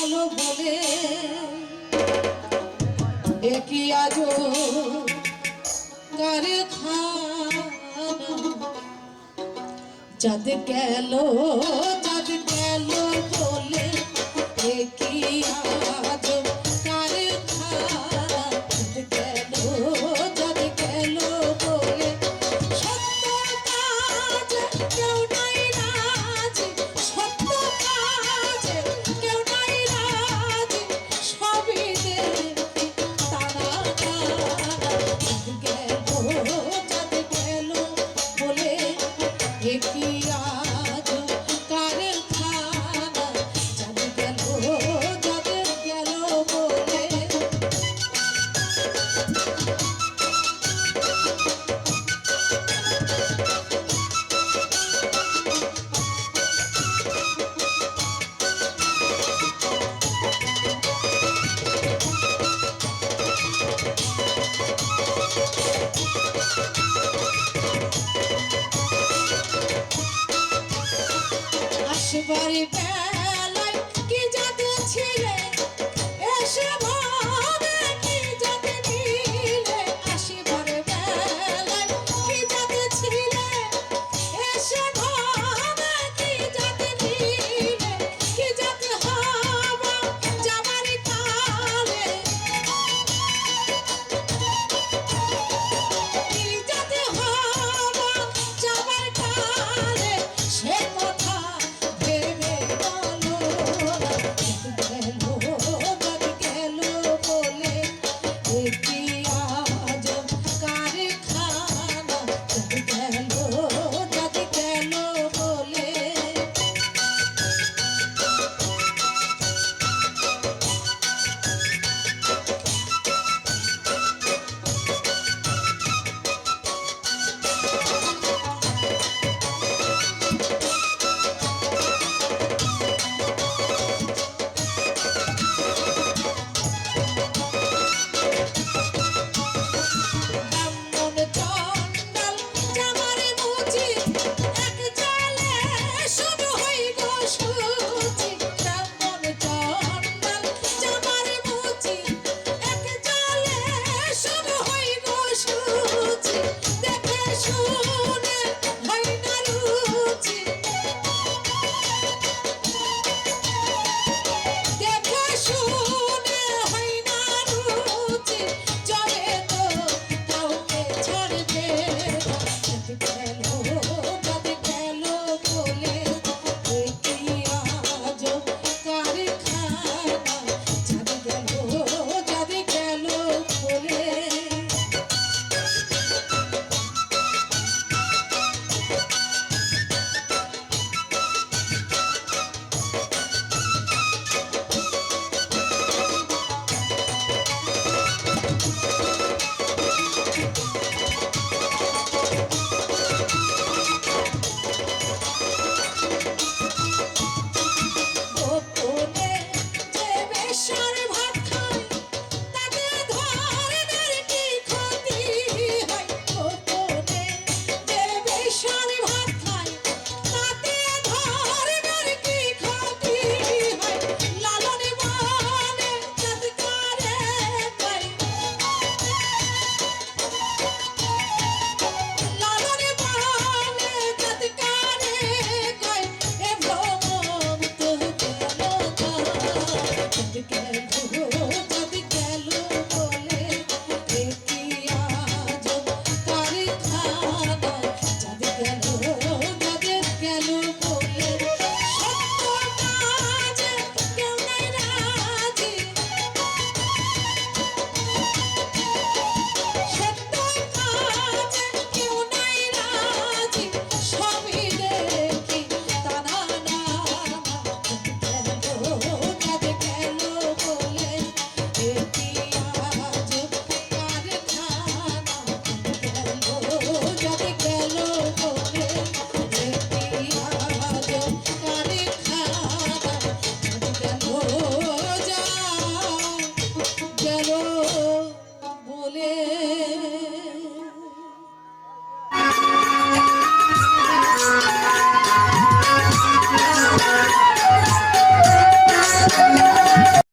গেল বলে? একই আজ কারখানা যাদ গেল যাদ গেল বলে একই আজ একই Shivari Bear.